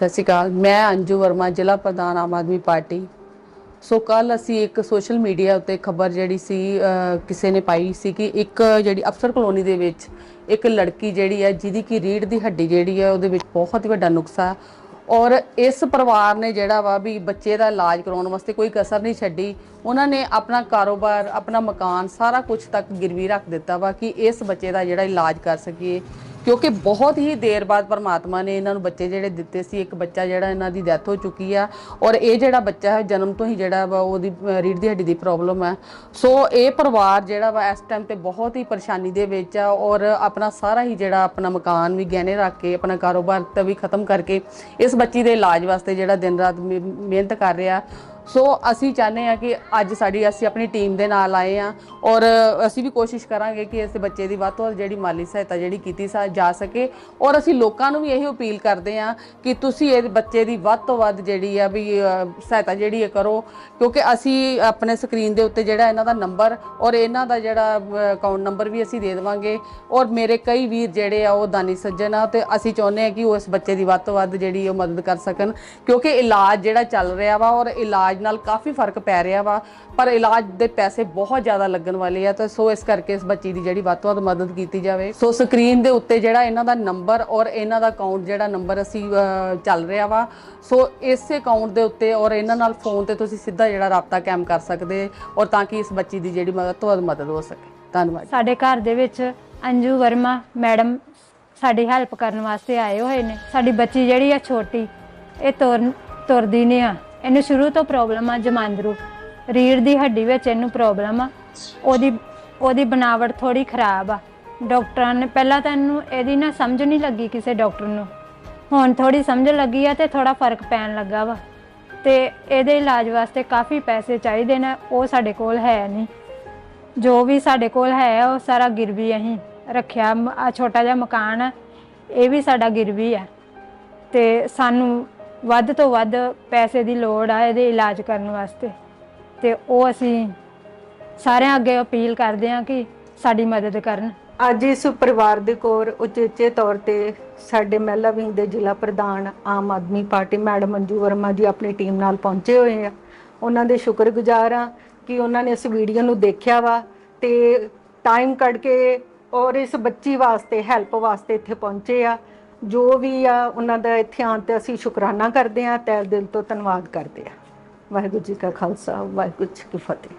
ਸਤਿ ਸ਼੍ਰੀ ਅਕਾਲ। ਮੈਂ ਅੰਜੂ ਵਰਮਾ, ਜ਼ਿਲ੍ਹਾ ਪ੍ਰਧਾਨ ਆਮ ਆਦਮੀ ਪਾਰਟੀ। ਸੋ ਕੱਲ ਅਸੀਂ ਇੱਕ ਸੋਸ਼ਲ ਮੀਡੀਆ ਉੱਤੇ ਖਬਰ ਜਿਹੜੀ ਸੀ ਕਿਸੇ ਨੇ ਪਾਈ ਸੀ ਕਿ ਇੱਕ ਜਿਹੜੀ ਅਫਸਰ ਕਲੋਨੀ ਦੇ ਵਿੱਚ ਇੱਕ ਲੜਕੀ ਜਿਹੜੀ ਹੈ, ਜਿਹਦੀ ਕਿ ਰੀੜ ਦੀ ਹੱਡੀ ਜਿਹੜੀ ਹੈ, ਉਹਦੇ ਵਿੱਚ ਬਹੁਤ ਹੀ ਵੱਡਾ ਨੁਕਸਾ ਔਰ ਇਸ ਪਰਿਵਾਰ ਨੇ ਜਿਹੜਾ ਵਾ ਵੀ ਬੱਚੇ ਦਾ ਇਲਾਜ ਕਰਾਉਣ ਵਾਸਤੇ ਕੋਈ ਕਸਰ ਨਹੀਂ ਛੱਡੀ। ਉਹਨਾਂ ਨੇ ਆਪਣਾ ਕਾਰੋਬਾਰ, ਆਪਣਾ ਮਕਾਨ ਸਾਰਾ ਕੁਝ ਤੱਕ ਗਿਰਵੀ ਰੱਖ ਦਿੱਤਾ ਵਾ ਕਿ ਇਸ ਬੱਚੇ ਦਾ ਜਿਹੜਾ ਇਲਾਜ ਕਰ ਸਕੀਏ। ਕਿਉਂਕਿ ਬਹੁਤ ਹੀ ਦੇਰ ਬਾਅਦ ਪਰਮਾਤਮਾ ਨੇ ਇਹਨਾਂ ਨੂੰ ਬੱਚੇ ਜਿਹੜੇ ਦਿੱਤੇ ਸੀ ਇੱਕ ਬੱਚਾ ਜਿਹੜਾ ਇਹਨਾਂ ਦੀ ਡੈਥ ਹੋ ਚੁੱਕੀ ਆ ਔਰ ਇਹ ਜਿਹੜਾ ਬੱਚਾ ਹੈ ਜਨਮ ਤੋਂ ਹੀ ਜਿਹੜਾ ਵਾ ਉਹਦੀ ਅਹ, ਰੀੜ੍ਹ ਦੀ ਹੱਡੀ ਦੀ ਪ੍ਰੋਬਲਮ ਹੈ। ਸੋ ਇਹ ਪਰਿਵਾਰ ਜਿਹੜਾ ਵਾ ਇਸ ਟਾਈਮ ਤੇ ਬਹੁਤ ਹੀ ਪਰੇਸ਼ਾਨੀ ਦੇ ਵਿੱਚ ਆ ਔਰ ਆਪਣਾ ਸਾਰਾ ਹੀ ਜਿਹੜਾ ਆਪਣਾ ਮਕਾਨ ਵੀ ਗਹਿਣੇ ਰੱਖ ਕੇ ਆਪਣਾ ਕਾਰੋਬਾਰ ਤਾਂ ਵੀ ਖਤਮ ਕਰਕੇ ਇਸ ਬੱਚੀ ਦੇ ਇਲਾਜ ਵਾਸਤੇ ਜਿਹੜਾ ਦਿਨ ਰਾਤ ਮਿ- ਮਿਹਨਤ ਕਰ ਰਿਹਾ। ਸੋ ਅਸੀਂ ਚਾਹੁੰਦੇ ਆ ਕਿ ਅੱਜ ਸਾਡੀ ਅਸੀਂ ਆਪਣੀ ਟੀਮ ਦੇ ਨਾਲ ਆਏ ਆ ਔਰ ਅਸੀਂ ਵੀ ਕੋਸ਼ਿਸ਼ ਕਰਾਂਗੇ ਕਿ ਇਸ ਬੱਚੇ ਦੀ ਵੱਧ ਤੋਂ ਵੱਧ ਜਿਹੜੀ ਮਾਲੀ ਸਹਾਇਤਾ ਜਿਹੜੀ ਕੀਤੀ ਸਾ ਜਾ ਸਕੇ ਔਰ ਅਸੀਂ ਲੋਕਾਂ ਨੂੰ ਵੀ ਇਹੀ ਅਪੀਲ ਕਰਦੇ ਆ ਕਿ ਤੁਸੀਂ ਇਹ ਬੱਚੇ ਦੀ ਵੱਧ ਤੋਂ ਵੱਧ ਜਿਹੜੀ ਆ ਵੀ ਸਹਾਇਤਾ ਜਿਹੜੀ ਹੈ ਕਰੋ ਕਿਉਂਕਿ ਅਸੀਂ ਆਪਣੇ ਸਕਰੀਨ ਦੇ ਉੱਤੇ ਜਿਹੜਾ ਇਹਨਾਂ ਦਾ ਨੰਬਰ ਔਰ ਇਹਨਾਂ ਦਾ ਜਿਹੜਾ ਅਕਾਊਂਟ ਨੰਬਰ ਵੀ ਅਸੀਂ ਦੇ ਦੇਵਾਂਗੇ ਔਰ ਮੇਰੇ ਕਈ ਵੀਰ ਜਿਹੜੇ ਆ ਉਹ ਦਾਨੀ ਸੱਜਣ ਆ ਤੇ ਅਸੀਂ ਚਾਹੁੰਦੇ ਆ ਕਿ ਉਹ ਇਸ ਬੱਚੇ ਦੀ ਵੱਧ ਤੋਂ ਵੱਧ ਜਿਹੜੀ ਉਹ ਮਦਦ ਕਰ ਸਕਣ ਕਿਉਂਕਿ ਇਲਾਜ ਜਿਹੜਾ ਚੱਲ ਰਿਹਾ ਵਾ ਔਰ ਇਲਾਜ ਨਾਲ ਕਾਫੀ ਫ਼ਰਕ ਪੈ ਰਿਹਾ ਵਾ, ਪਰ ਇਲਾਜ ਦੇ ਪੈਸੇ ਬਹੁਤ ਜ਼ਿਆਦਾ ਲੱਗਣ ਵਾਲੇ ਆ, ਤਾਂ ਸੋ ਇਸ ਕਰਕੇ ਇਸ ਬੱਚੀ ਦੀ ਜਿਹੜੀ ਵੱਧ ਤੋਂ ਵੱਧ ਮਦਦ ਕੀਤੀ ਜਾਵੇ। ਸੋ ਸਕਰੀਨ ਦੇ ਉੱਤੇ ਜਿਹੜਾ ਇਹਨਾਂ ਦਾ ਨੰਬਰ ਔਰ ਇਹਨਾਂ ਦਾ ਅਕਾਊਂਟ ਜਿਹੜਾ ਨੰਬਰ ਅਸੀਂ ਚੱਲ ਰਿਹਾ ਵਾ, ਸੋ ਇਸੇ ਅਕਾਊਂਟ ਦੇ ਉੱਤੇ ਔਰ ਇਹਨਾਂ ਨਾਲ ਫੋਨ ਤੇ ਤੁਸੀਂ ਸਿੱਧਾ ਜਿਹੜਾ ਰਾਬਤਾ ਕਾਇਮ ਕਰ ਸਕਦੇ ਔਰ ਤਾਂ ਕਿ ਇਸ ਬੱਚੀ ਦੀ ਜਿਹੜੀ ਮਦਦ ਤੋਂ ਵੱਧ ਮਦਦ ਹੋ ਸਕੇ। ਧੰਨਵਾਦ। ਸਾਡੇ ਘਰ ਦੇ ਵਿੱਚ ਅੰਜੂ ਵਰਮਾ ਮੈਡਮ ਸਾਡੀ ਹੈਲਪ ਕਰਨ ਵਾਸਤੇ ਆਏ ਹੋਏ ਨੇ। ਸਾਡੀ ਬੱਚੀ ਜਿਹੜੀ ਆ ਛੋਟੀ, ਇਹ ਤੁਰ ਤੁਰਦੀ ਨਹੀਂ ਆ। ਇਹਨੂੰ ਸ਼ੁਰੂ ਤੋਂ ਪ੍ਰੋਬਲਮ ਆ ਜਮਾਂਦਰੂ। ਰੀੜ ਦੀ ਹੱਡੀ ਵਿੱਚ ਇਹਨੂੰ ਪ੍ਰੋਬਲਮ ਆ। ਉਹਦੀ ਉਹਦੀ ਬਣਾਵਟ ਥੋੜੀ ਖਰਾਬ ਆ। ਡਾਕਟਰਾਂ ਨੇ ਪਹਿਲਾਂ ਤਾਂ ਇਹਨੂੰ ਇਹਦੀ ਨਾ ਸਮਝ ਨਹੀਂ ਲੱਗੀ ਕਿਸੇ ਡਾਕਟਰ ਨੂੰ। ਹੁਣ ਥੋੜੀ ਸਮਝ ਲੱਗੀ ਆ ਤੇ ਥੋੜਾ ਫ਼ਰਕ ਪੈਣ ਲੱਗਾ ਵਾ। ਤੇ ਇਹਦੇ ਇਲਾਜ ਵਾਸਤੇ ਕਾਫੀ ਪੈਸੇ ਚਾਹੀਦੇ ਨੇ ਉਹ ਸਾਡੇ ਕੋਲ ਹੈ ਨਹੀਂ। ਜੋ ਵੀ ਸਾਡੇ ਕੋਲ ਹੈ ਉਹ ਸਾਰਾ ਗਿਰਵੀ ਅਸੀਂ ਰੱਖਿਆ। ਆ ਛੋਟਾ ਜਿਹਾ ਮਕਾਨ ਆ, ਇਹ ਵੀ ਸਾਡਾ ਗਿਰਵੀ ਆ। ਤੇ ਸਾਨੂੰ ਵੱਧ ਤੋਂ ਵੱਧ ਪੈਸੇ ਦੀ ਲੋੜ ਆ ਇਹਦੇ ਇਲਾਜ ਕਰਨ ਵਾਸਤੇ। ਤੇ ਉਹ ਅਸੀਂ ਸਾਰਿਆਂ ਅੱਗੇ ਅਪੀਲ ਕਰਦੇ ਹਾਂ ਕਿ ਸਾਡੀ ਮਦਦ ਕਰਨ। ਅੱਜ ਇਸ ਪਰਿਵਾਰ ਦੇ ਕੋਰ ਉਚੇਚੇ ਤੌਰ ਤੇ ਸਾਡੇ ਮਹਿਲਾ ਵਿੰਗ ਦੇ ਜ਼ਿਲ੍ਹਾ ਪ੍ਰਧਾਨ ਆਮ ਆਦਮੀ ਪਾਰਟੀ ਮੈਡਮ ਮੰਜੂ ਵਰਮਾ ਜੀ ਆਪਣੀ ਟੀਮ ਨਾਲ ਪਹੁੰਚੇ ਹੋਏ ਆ। ਉਹਨਾਂ ਦੇ ਸ਼ੁਕਰਗੁਜ਼ਾਰ ਆ ਕਿ ਉਹਨਾਂ ਨੇ ਇਸ ਵੀਡੀਓ ਨੂੰ ਦੇਖਿਆ ਵਾ ਤੇ ਟਾਈਮ ਕੱਢ ਕੇ ਔਰ ਇਸ ਬੱਚੀ ਵਾਸਤੇ ਹੈਲਪ ਵਾਸਤੇ ਇੱਥੇ ਪਹੁੰਚੇ ਆ। ਜੋ ਵੀ ਆ, ਉਹਨਾਂ ਦਾ ਇੱਥੇ ਆਉਣ ਤੇ ਅਸੀਂ ਸ਼ੁਕਰਾਨਾ ਕਰਦੇ ਹਾਂ, ਤਹਿ ਦਿਲ ਤੋਂ ਧੰਨਵਾਦ ਕਰਦੇ ਹਾਂ। ਵਾਹਿਗੁਰੂ ਜੀ ਕਾ ਖਾਲਸਾ, ਵਾਹਿਗੁਰੂ ਜੀ ਕੀ ਫਤਿਹ।